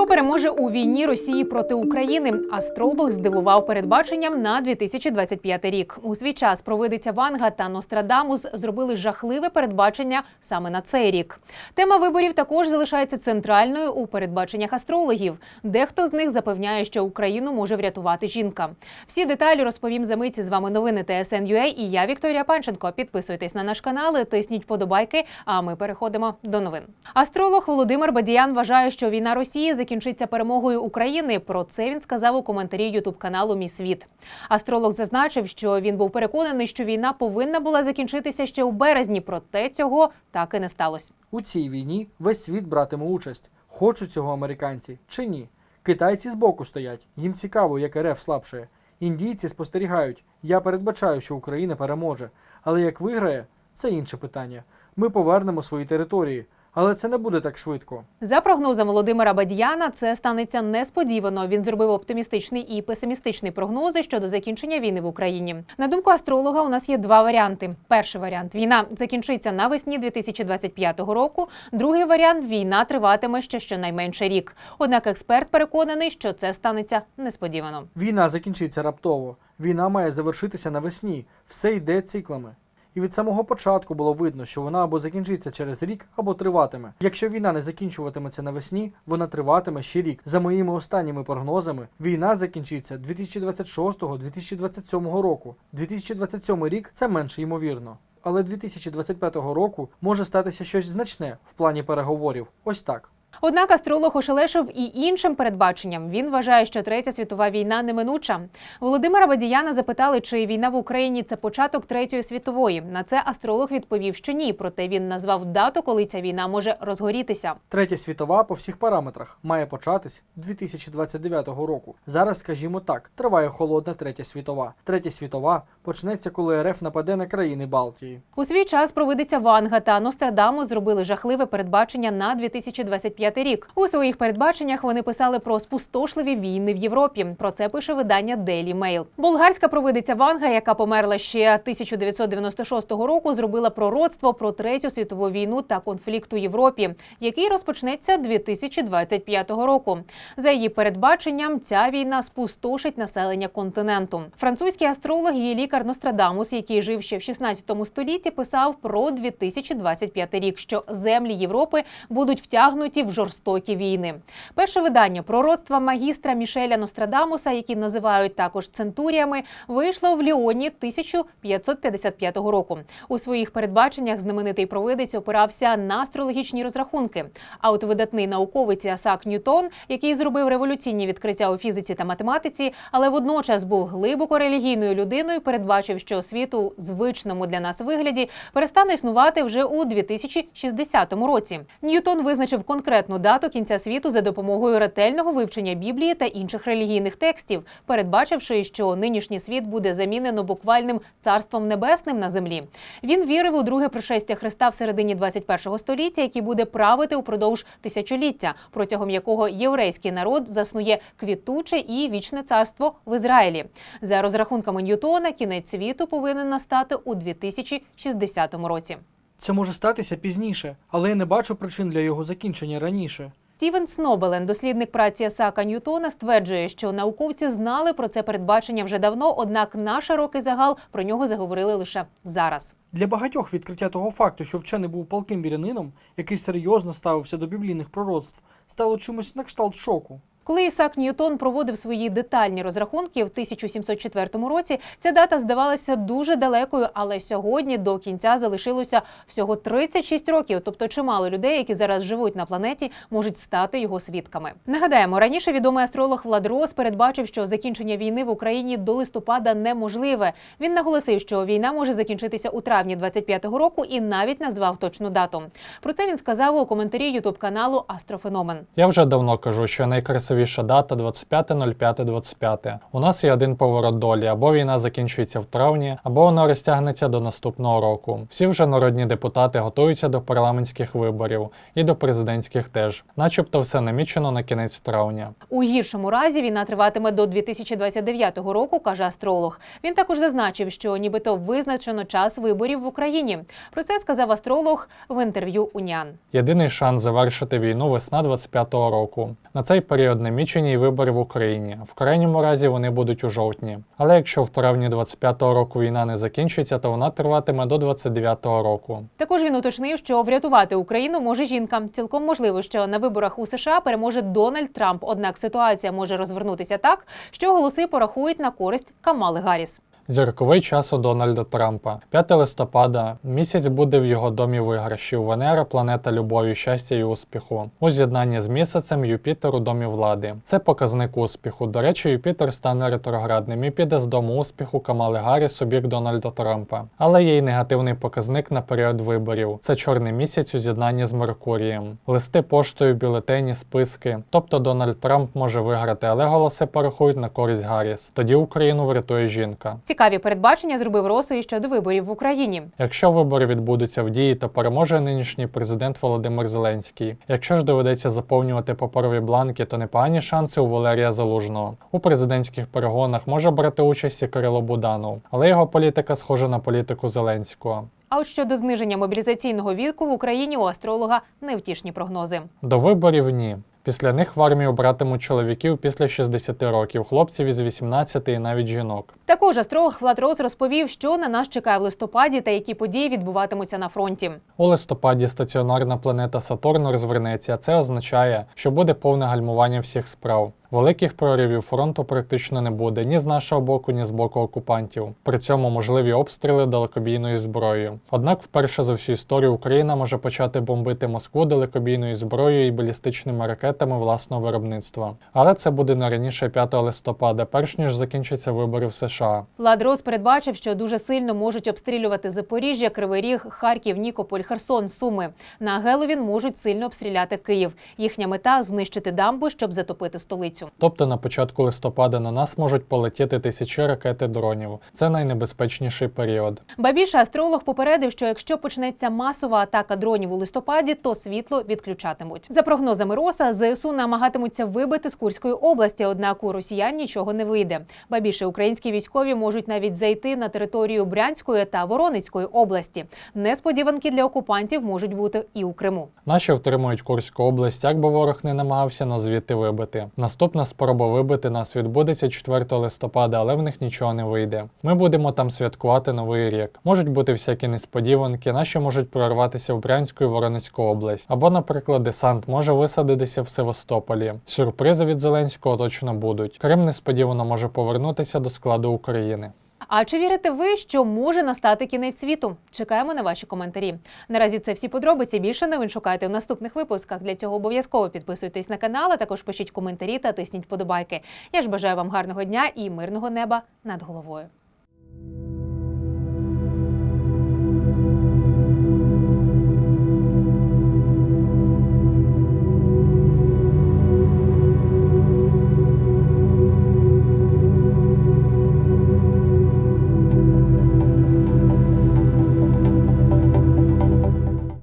Хто переможе у війні Росії проти України? Астролог здивував передбаченням на 2025 рік. У свій час провидиця Ванга та Нострадамус зробили жахливе передбачення саме на цей рік. Тема виборів також залишається центральною у передбаченнях астрологів. Дехто з них запевняє, що Україну може врятувати жінка. Всі деталі розповім за мить. З вами новини ТСН.UA і я Вікторія Панченко. Підписуйтесь на наш канал, тисніть подобайки. А ми переходимо до новин. Астролог Володимир Бадіян вважає, що війна Росії закінчиться перемогою України. Про це він сказав у коментарі Ютуб каналу Мій світ. Астролог зазначив, що він був переконаний, що війна повинна була закінчитися ще у березні, проте цього так і не сталося. У цій війні весь світ братиме участь. Хочуть цього американці чи ні? Китайці збоку стоять. Їм цікаво, як РФ слабшає. Індійці спостерігають. Я передбачаю, що Україна переможе. Але як виграє, це інше питання. Ми повернемо свої території. Але це не буде так швидко. За прогнозом Володимира Бадьяна, це станеться несподівано. Він зробив оптимістичний і песимістичний прогнози щодо закінчення війни в Україні. На думку астролога, у нас є два варіанти. Перший варіант війна закінчиться навесні 2025 року. Другий варіант війна триватиме ще щонайменше рік. Однак експерт переконаний, що це станеться несподівано. Війна закінчиться раптово. Війна має завершитися навесні. Все йде циклами. І від самого початку було видно, що вона або закінчиться через рік, або триватиме. Якщо війна не закінчуватиметься навесні, вона триватиме ще рік. За моїми останніми прогнозами, війна закінчиться 2026-2027 року. 2027 рік це менше ймовірно. Але 2025 року може статися щось значне в плані переговорів. Ось так. Однак астролог ошелешив і іншим передбаченням. Він вважає, що третя світова війна неминуча. Володимира Бадіяна запитали, чи війна в Україні це початок третьої світової. На це астролог відповів, що ні. Проте він назвав дату, коли ця війна може розгорітися. Третя світова по всіх параметрах має початись 2029 року. Зараз, скажімо так, триває холодна третя світова. Третя світова почнеться, коли РФ нападе на країни Балтії. У свій час провидиця Ванга та Нострадамус зробили жахливе передбачення на 2025 рік. У своїх передбаченнях вони писали про спустошливі війни в Європі. Про це пише видання Daily Mail. Болгарська провидиця Ванга, яка померла ще 1996 року, зробила пророцтво про третю світову війну та конфлікт у Європі, який розпочнеться 2025 року. За її передбаченням, ця війна спустошить населення континенту. Французький астролог і лікар Нострадамус, який жив ще в 16 столітті, писав про 2025 рік, що землі Європи будуть втягнуті в жорстокі війни. Перше видання пророцтва магістра Мішеля Нострадамуса, які називають також центуріями, вийшло в Ліоні 1555 року. У своїх передбаченнях знаменитий провидець опирався на астрологічні розрахунки. А от видатний науковець Асак Ньютон, який зробив революційні відкриття у фізиці та математиці, але водночас був глибоко релігійною людиною, передбачив, що світ у звичному для нас вигляді перестане існувати вже у 2060 році. Ньютон визначив конкретну дату кінця світу за допомогою ретельного вивчення Біблії та інших релігійних текстів, передбачивши, що нинішній світ буде замінено буквальним царством небесним на землі. Він вірив у друге пришестя Христа в середині 21 століття, який буде правити упродовж тисячоліття, протягом якого єврейський народ заснує квітуче і вічне царство в Ізраїлі. За розрахунками Ньютона, кінець світу повинен настати у 2060 році. Це може статися пізніше, але я не бачу причин для його закінчення раніше. Стівен Снобелен, дослідник праці Асака Ньютона, стверджує, що науковці знали про це передбачення вже давно, однак на широкий загал про нього заговорили лише зараз. Для багатьох відкриття того факту, що вчений був палким вірянином, який серйозно ставився до біблійних пророцтв, стало чимось на кшталт шоку. Коли Ісак Ньютон проводив свої детальні розрахунки в 1704 році, ця дата здавалася дуже далекою, але сьогодні до кінця залишилося всього 36 років. Тобто, чимало людей, які зараз живуть на планеті, можуть стати його свідками. Нагадаємо, раніше відомий астролог Влад Рос передбачив, що закінчення війни в Україні до листопада неможливе. Він наголосив, що війна може закінчитися у травні 25-го року і навіть назвав точну дату. Про це він сказав у коментарі Ютуб каналу Астрофеномен. Я вже давно кажу, що найкрасивіше найкрасивіша дата 25.05.25. У нас є один поворот долі, або війна закінчується в травні, або вона розтягнеться до наступного року. Всі вже народні депутати готуються до парламентських виборів і до президентських теж, начебто все намічено на кінець травня. У гіршому разі війна триватиме до 2029 року, каже астролог. Він також зазначив, що нібито визначено час виборів в Україні. Про це сказав астролог в інтерв'ю Унян. Єдиний шанс завершити війну весна 25-го року. На цей період намічені й вибори в Україні. В крайньому разі вони будуть у жовтні. Але якщо в травні 25-го року війна не закінчиться, то вона триватиме до 29-го року. Також він уточнив, що врятувати Україну може жінка. Цілком можливо, що на виборах у США переможе Дональд Трамп. Однак ситуація може розвернутися так, що голоси порахують на користь Камали Гарріс. Зірковий час у Дональда Трампа. 5 листопада місяць буде в його домі виграшів. Венера, планета любові, щастя і успіху. У з'єднанні з місяцем Юпітер у домі влади. Це показник успіху. До речі, Юпітер стане ретроградним і піде з дому успіху Камали Гарріс бік Дональда Трампа. Але є й негативний показник на період виборів. Це чорний місяць у з'єднанні з Меркурієм. Листи поштою, бюлетені, списки. Тобто Дональд Трамп може виграти, але голоси порахують на користь Гарріс. Тоді Україну врятує жінка. Цікаві передбачення зробив Роси і щодо виборів в Україні. Якщо вибори відбудуться в дії, то переможе нинішній президент Володимир Зеленський. Якщо ж доведеться заповнювати паперові бланки, то непогані шанси у Валерія Залужного. У президентських перегонах може брати участь і Кирило Буданов, але його політика схожа на політику Зеленського. А от щодо зниження мобілізаційного віку в Україні у астролога невтішні прогнози. До виборів ні. Після них в армію братимуть чоловіків після 60 років, хлопців із 18 і навіть жінок. Також астролог Влад Рос розповів, що на нас чекає в листопаді та які події відбуватимуться на фронті. У листопаді стаціонарна планета Сатурн розвернеться. Це означає, що буде повне гальмування всіх справ. Великих проривів фронту практично не буде ні з нашого боку, ні з боку окупантів. При цьому можливі обстріли далекобійною зброєю. Однак, вперше за всю історію Україна може почати бомбити Москву далекобійною зброєю і балістичними ракетами власного виробництва. Але це буде не раніше 5 листопада, перш ніж закінчаться вибори в США. Влад Рос передбачив, що дуже сильно можуть обстрілювати Запоріжжя, Кривий Ріг, Харків, Нікополь, Херсон, Суми. На Геловін можуть сильно обстріляти Київ. Їхня мета знищити дамбу, щоб затопити столицю. Тобто на початку листопада на нас можуть полетіти тисячі ракет і дронів. Це найнебезпечніший період. Ба більше астролог попередив, що якщо почнеться масова атака дронів у листопаді, то світло відключатимуть. За прогнозами Роса, ЗСУ намагатимуться вибити з Курської області, однак у росіян нічого не вийде. Ба більше українські військові можуть навіть зайти на територію Брянської та Воронезької області. Несподіванки для окупантів можуть бути і у Криму. Наші втримують Курську область, як би ворог не намагався нас звідти вибити. Наступна спроба вибити нас відбудеться 4 листопада, але в них нічого не вийде. Ми будемо там святкувати новий рік. Можуть бути всякі несподіванки, наші можуть прорватися в Брянську і Воронезьку область. Або, наприклад, десант може висадитися в Севастополі. Сюрпризи від Зеленського точно будуть. Крим несподівано може повернутися до складу України. А чи вірите ви, що може настати кінець світу? Чекаємо на ваші коментарі. Наразі це всі подробиці. Більше новин шукайте в наступних випусках. Для цього обов'язково підписуйтесь на канал, а також пишіть коментарі та тисніть подобайки. Я ж бажаю вам гарного дня і мирного неба над головою.